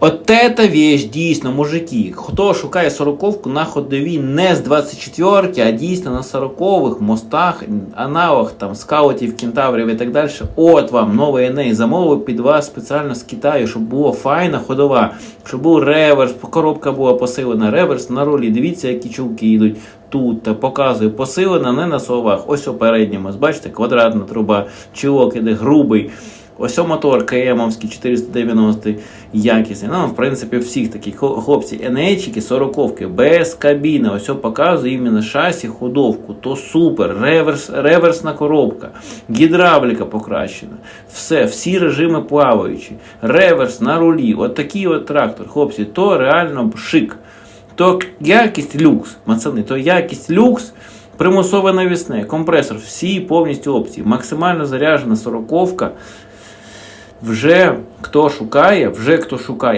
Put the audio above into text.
От це вещь, дійсно, мужики. Хто шукає сороковку на ходовій не з 24 а дійсно на сорокових мостах, аналог там скаутів, кентаврів і так далі. От вам новий Еней замовив під вас спеціально з Китаю, щоб була файна ходова, щоб був реверс, коробка була посилена, реверс на рулі. Дивіться, які чулки йдуть. Тут та показую посилена не на словах. Ось у передньому. Бачите, квадратна труба, чулок іде грубий. Ось мотор КМовський 490 якісний. Ну, в принципі, всіх таких хло- хлопці, енейчики, сороковки, без кабіни. Ось о показую іменно шасі, ходовку. То супер, реверс, реверсна коробка, гідравліка покращена. Все, всі режими плаваючі, реверс на рулі. От такий от трактор, хлопці, то реально шик. То якість люкс, пацани, то якість люкс. Примусове навісне, компресор, всі повністю опції. Максимально заряджена сороковка. Вже хто шукає, вже хто шукає.